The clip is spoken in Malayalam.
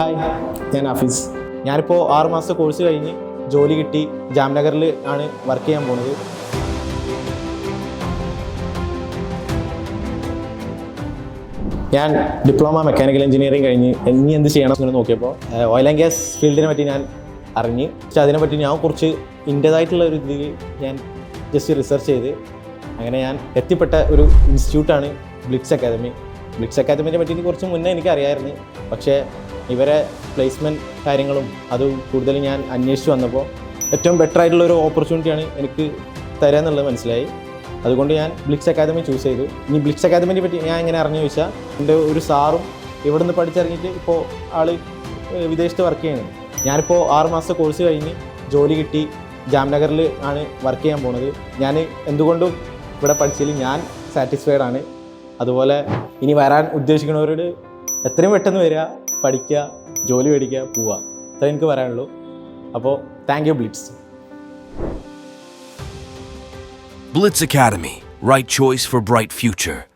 ഹായ് ഞാൻ ഹഫീസ് ഞാനിപ്പോൾ ആറ് മാസത്തെ കോഴ്സ് കഴിഞ്ഞ് ജോലി കിട്ടി. ജാംനഗറിൽ ആണ് വർക്ക് ചെയ്യാൻ പോണത്. ഞാൻ ഡിപ്ലോമ മെക്കാനിക്കൽ എഞ്ചിനീയറിംഗ് കഴിഞ്ഞ് ഇനി എന്ത് ചെയ്യണം എന്ന് നോക്കിയപ്പോൾ ഓയിൽ ആൻഡ് ഗ്യാസ് ഫീൽഡിനെ പറ്റി ഞാൻ അറിഞ്ഞ്. പക്ഷെ അതിനെപ്പറ്റി ഞാൻ കുറച്ച് ഇന്റേതായിട്ടുള്ള ഒരു ഇതിൽ ഞാൻ ജസ്റ്റ് റിസർച്ച് ചെയ്ത്. അങ്ങനെ ഞാൻ എത്തിപ്പെട്ട ഒരു ഇൻസ്റ്റിറ്റ്യൂട്ടാണ് ബ്ലിക്സ് അക്കാദമി ബ്ലിക്സ് അക്കാദമിനെ പറ്റി കുറച്ച് മുന്നേ എനിക്ക് അറിയായിരുന്നു പക്ഷേ ഇവരെ പ്ലേസ്മെന്റ് കാര്യങ്ങളും അത് കൂടുതൽ ഞാൻ അന്വേഷിച്ച് വന്നപ്പോൾ ഏറ്റവും ബെറ്റർ ആയിട്ടുള്ള ഒരു ഓപ്പർച്യൂണിറ്റിയാണ് എനിക്ക് തരിക എന്നുള്ളത് മനസ്സിലായി. അതുകൊണ്ട് ഞാൻ ബ്ലിക്സ് അക്കാദമി ചൂസ് ചെയ്തു. ഇനി ബ്ലിക്സ് അക്കാദമിനെ പറ്റി ഞാൻ എങ്ങനെ അറിഞ്ഞു ചോദിച്ചാൽ എന്റെ ഒരു സാറും ഇവിടെ നിന്ന് പഠിച്ചിറങ്ങിയിട്ട് ഇപ്പോൾ ആൾ വിദേശത്ത് വർക്ക് ചെയ്യണം. ഞാനിപ്പോൾ ആറ് കോഴ്സ് കഴിഞ്ഞ് ജോലി കിട്ടി. ജാംനഗറിൽ ആണ് വർക്ക് ചെയ്യാൻ പോണത്. ഞാൻ എന്തുകൊണ്ടും ഇവിടെ പഠിച്ചതിൽ ഞാൻ സാറ്റിസ്ഫൈഡ് ആണ്. അതുപോലെ ഇനി വരാൻ ഉദ്ദേശിക്കുന്നവരോട് എത്രയും പെട്ടെന്ന് വരിക. പഠിക്കുക ജോലി മേടിക്കുക പോവുക. അത്ര എനിക്ക് പറയാനുള്ളൂ. അപ്പോൾ thank you Blitz Blitz academy right choice for bright future.